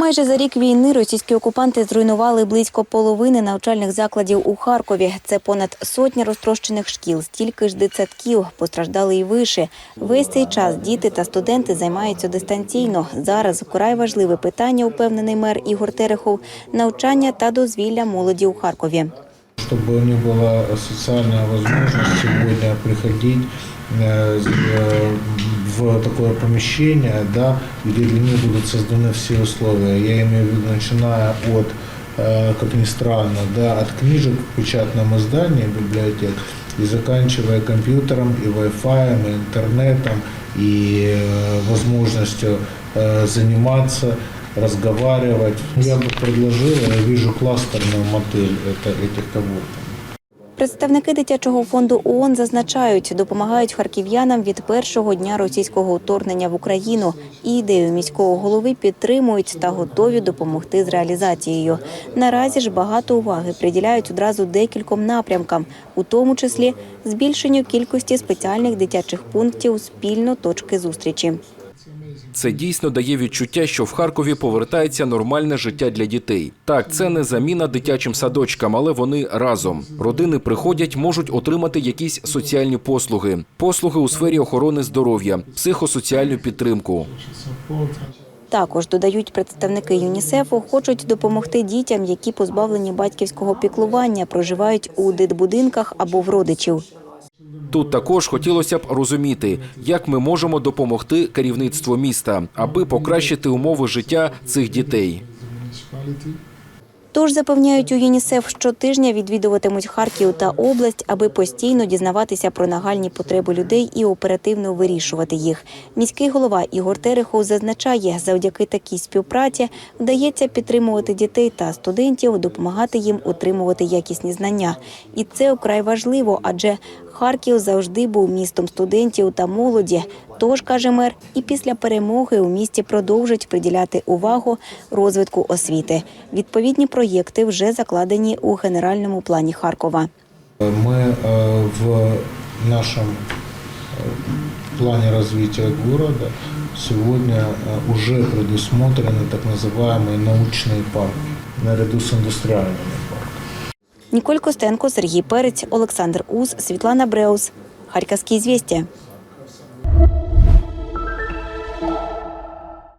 Майже за рік війни російські окупанти зруйнували близько половини навчальних закладів у Харкові. Це понад сотня розтрощених шкіл, стільки ж дитсадків, постраждали і виші. Весь цей час діти та студенти займаються дистанційно. Зараз вкрай важливе питання, упевнений мер Ігор Терехов – навчання та дозвілля молоді у Харкові. чтобы у них была социальная возможность сегодня приходить э, э, в такое помещение, да, где для них будут созданы все условия. Я имею в виду, начиная от, э, как ни странно, да, от книжек в печатном издании библиотек и заканчивая компьютером, и Wi-Fi, и интернетом, и э, возможностью э, заниматься, разговаривать. Я бы предложил, я вижу кластерную модель это, этих коворков. Представники дитячого фонду ООН зазначають, допомагають харків'янам від першого дня російського вторгнення в Україну. І ідею міського голови підтримують та готові допомогти з реалізацією. Наразі ж багато уваги приділяють одразу декільком напрямкам, у тому числі збільшенню кількості спеціальних дитячих пунктів спільно точки зустрічі. Це дійсно дає відчуття, що в Харкові повертається нормальне життя для дітей. Так, це не заміна дитячим садочкам, але вони разом. Родини приходять, можуть отримати якісь соціальні послуги, послуги у сфері охорони здоров'я, психосоціальну підтримку. Також додають представники ЮНІСЕФу, хочуть допомогти дітям, які позбавлені батьківського піклування, проживають у дитбудинках або в родичів. Тут також хотілося б розуміти, як ми можемо допомогти керівництву міста, аби покращити умови життя цих дітей. Тож запевняють у ЮНІСЕФ, щотижня відвідуватимуть Харків та область, аби постійно дізнаватися про нагальні потреби людей і оперативно вирішувати їх. Міський голова Ігор Терехов зазначає, завдяки такій співпраці вдається підтримувати дітей та студентів, допомагати їм отримувати якісні знання. І це вкрай важливо, адже Харків завжди був містом студентів та молоді. Тож, каже мер, і після перемоги у місті продовжать приділяти увагу розвитку освіти. Відповідні проєкти вже закладені у генеральному плані Харкова. Мы э, в нашем э, плане развития города сегодня э, уже предусмотрены так называемые научные парки наряду с индустриальными парками. Ніколь Костенко, Сергій Перець, Олександр Ус, Світлана Бреус. Харківські звістя.